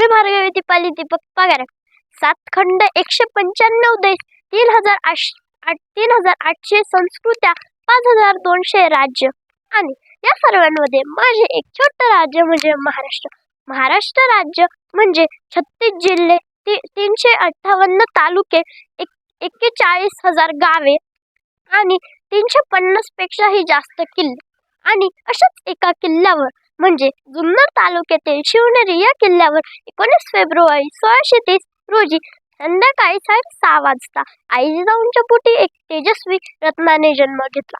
मी भार्गवी दीपाली दीपक पगार. सात खंड एकशे पंच्याण्णव देश तीन हजार आश आठ तीन हजार आठशे संस्कृत्या पाच हजार दोनशे राज्य. आणि या सर्वांमध्ये माझे एक छोटं राज्य म्हणजे महाराष्ट्र. महाराष्ट्र राज्य म्हणजे छत्तीस जिल्हे ती तीनशे अठ्ठावन्न तालुके एक एक्केचाळीस हजार गावे. आणि तीनशे पन्नासपेक्षाही जास्त किल्ले. आणि अशाच एका किल्ल्यावर म्हणजे जुन्नर तालुक्यातील शिवनेरी या किल्ल्यावर एकोणीस फेब्रुवारी सोळाशे तीस रोजी संध्याकाळी साडेसहा वाजता आई जिजाऊंच्या पोटी एक तेजस्वी रत्नाने जन्म घेतला.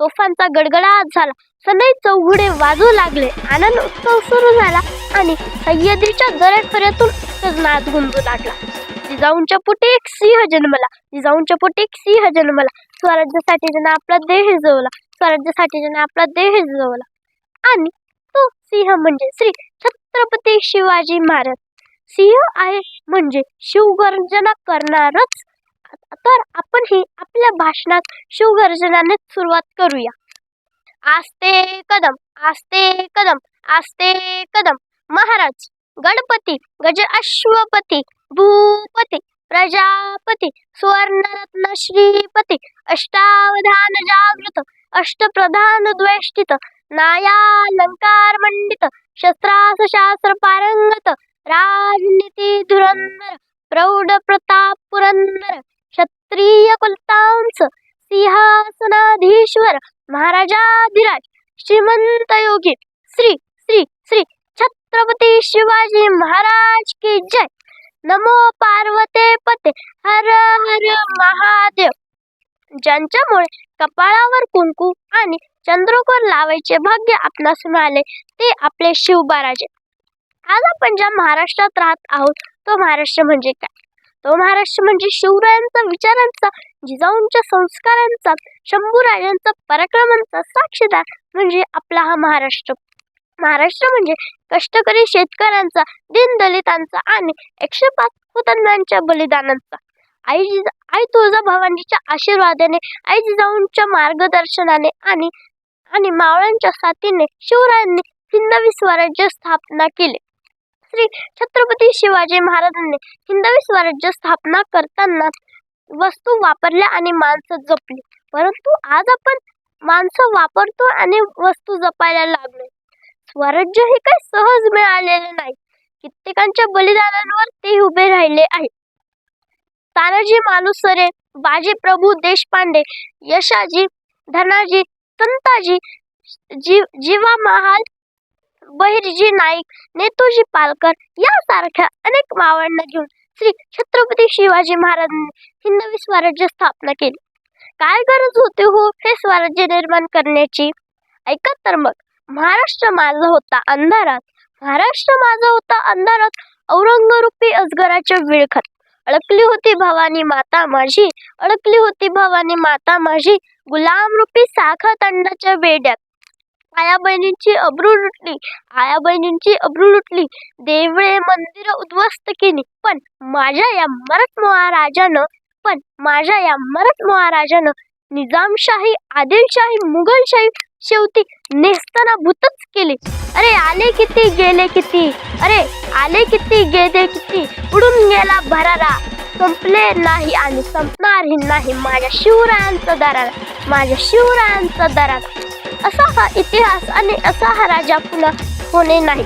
तोफांचा गडगडाट झाला. सनई चौघडे वाजू लागले. आनंद उत्सव सुरू झाला आणि सह्याद्रीच्या दऱ्याखऱ्यातून नाद गुंजू लागला. जिजाऊंच्या पोटी एक सिंह जन्मला. जिजाऊंच्या पोटी एक सिंह जन्मला. स्वराज्यासाठी जण आपला देह जवला स्वराज्यासाठी ज्यानं आपला देह जवला आणि तो सिंह म्हणजे श्री छत्रपती शिवाजी महाराज. सिंह आहे म्हणजे शिवगर्जना करणारच. तर आपण ही आपल्या भाषणात शिवगर्जनाने सुरुवात करूया. आस्ते कदम आस्ते कदम आस्ते कदम. महाराज गणपती गज अश्वपती भूपती प्रजापती सुवर्णरत्न श्रीपती अष्टावधान जागृत अष्टप्रधान द्वेष्टित नायालंकार मंडित शस्त्रास शास्त्र पारंगत राजनीती धुरंधर प्रौढ प्रताप पुरंदर क्षत्रिय कुलतांस सिंहासनाधीश्वर महाराजाधिराज श्रीमंत योगी श्री श्री श्री छत्रपती शिवाजी महाराज की जय। नमो पार्वते पते हर हर महादेव। ज्यांच्यामुळे कपाळावर कुंकू आणि चंद्रकोर लावायचे भाग्य आपणास मिळाले ते आपले शिवबाराजे. आज आपण ज्या महाराष्ट्रात राहत आहोत तो महाराष्ट्र म्हणजे काय? तो महाराष्ट्र म्हणजे शिवरायांचा विचारांचा जिजाऊंच्या संस्कारांचा शंभूराजांचा पराक्रमांचा साक्षीदार म्हणजे आपला हा महाराष्ट्र. महाराष्ट्र म्हणजे कष्टकरी शेतकऱ्यांचा दीनदलितांचा आणि एकशे पाच हुतात्म्यांच्या बलिदानांचा. आई जिजा आई तुळजा भवानीच्या आशीर्वादाने आई जिजाऊंच्या मार्गदर्शनाने आणि आणि मावळ्यांच्या साथीने शिवरायांनी हिंदवी स्वराज्य स्थापना केले. श्री छत्रपती शिवाजी महाराजांनी हिंदवी स्वराज्य स्थापना करताना वस्तू वापरल्या आणि माणसं जपली. परंतु आज आपण माणसं वापरतो आणि वस्तू जपायला लागलो. स्वराज्य हे काही सहज मिळालेले नाही. कित्येकांच्या बलिदानांवर ते उभे राहिले आहे. तानाजी मालुसरे बाजी प्रभू देशपांडे यशाजी धनाजी संताजी जी जीवा महाल बहिर्जी नाईक नेतोजी पालकर यासारख्या अनेक मावळ्यांना घेऊन श्री छत्रपती शिवाजी महाराजांनी हिंदवी स्वराज्य स्थापना केली. काय गरज होती हो हे स्वराज्य निर्माण करण्याची? ऐका तर मग. महाराष्ट्र माझा होता अंधारात. महाराष्ट्र माझा होता अंधारात. औरंगरूपी अजगराच्या विळखत अडकली होती भवानी माता माझी. अडकली होती भवानी माता माझी. गुलामरूपी साखा तंडाच्या वेड्यात आया बहिणींची अब्रू लुटली. आया बहिणींची अब्रू लुटली. देवळे मंदिर उद्ध्वस्त केली. पण माझ्या या मरत महाराजानं पण माझ्या या मरत महाराजानं निजामशाही आदिलशाही मुघलशाही शेवटी नेस्ताना भूतच केली. अरे आले किती गेले किती? अरे आले किती गेले किती? उडून गेला भरारा. संपले नाही आणि संपणारही नाही माझ्या शिवरायांचा दरार माझ्या शिवरायांचा दरार. असा हा इतिहास आणि असा हा राजा पुन्हा होणे नाही.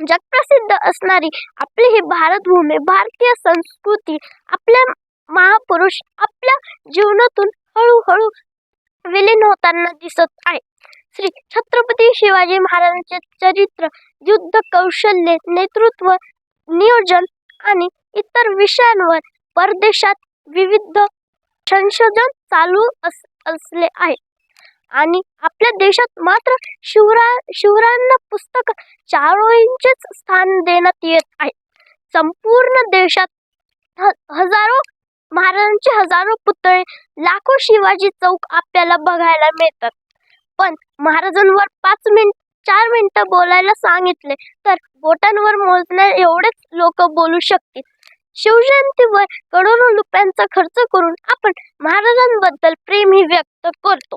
जगप्रसिद्ध असणारी आपली ही भारतभूमी भारतीय संस्कृती आपल्या महापुरुष आपल्या जीवनातून हळूहळू विलीन होताना दिसत आहे. श्री छत्रपती शिवाजी महाराजांचे चरित्र युद्ध कौशल्य नेतृत्व नियोजन आणि इतर विषयांवर परदेशात विविध संशोधन चालू अस असले आहे. आणि आपल्या देशात मात्र शिवरा शिवरायांना पुस्तक चारोळींचेच स्थान देण्यात येत आहे. संपूर्ण देशात हजारो महाराजांचे हजारो पुतळे लाखो शिवाजी चौक आपल्याला बघायला मिळतात. पण महाराजांवर पाच मिनिट चार मिनिटं बोलायला सांगितले तर बोटांवर मोजण्या एवढेच लोक बोलू शकतील. शिवजयंतीवर करोडो रुपयांचा खर्च करून आपण महाराजांबद्दल प्रेमही व्यक्त करतो.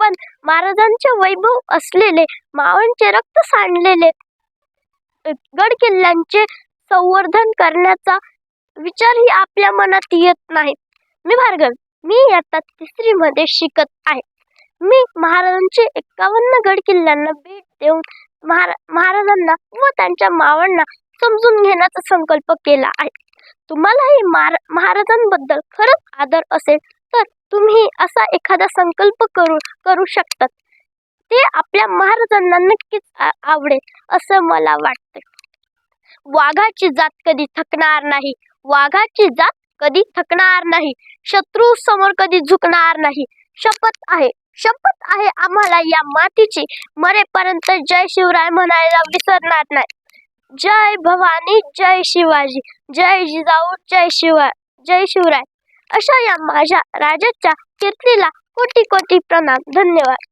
पण महाराजांचे वैभव असलेले मावळांचे रक्त सांडलेले गड किल्ल्यांचे संवर्धन करण्याचा विचारही आपल्या मनात येत नाही. मी भार्गव मी आता तिसरी मध्ये शिकत आहे. मी महाराजांचे एकावन्न गड किल्ल्यांना भेट देऊन महारा महाराजांना व त्यांच्या मावांना समजून घेण्याचा संकल्प केला आहे. तुम्हालाही महाराजांबद्दल खरंच आदर असेल तर तुम्ही असा एखादा संकल्प करू करू शकतात. ते आपल्या महाराजांना नक्कीच आवडेल असं मला वाटते वाघाची जात कधी थकणार नाही. वाघाची जात कधी थकणार नाही. शत्रू समोर कधी झुकणार नाही. शपथ आहे. शपथ आहे आम्हाला या मातीची मरेपर्यंत जय शिवराय म्हणायला विसरणार नाही. जय भवानी जय शिवाजी जय जिजाऊ जय शिवा जय शिवराय. अशा या माझ्या राजाच्या कीर्तीला कोटी कोटी प्रणाम. धन्यवाद.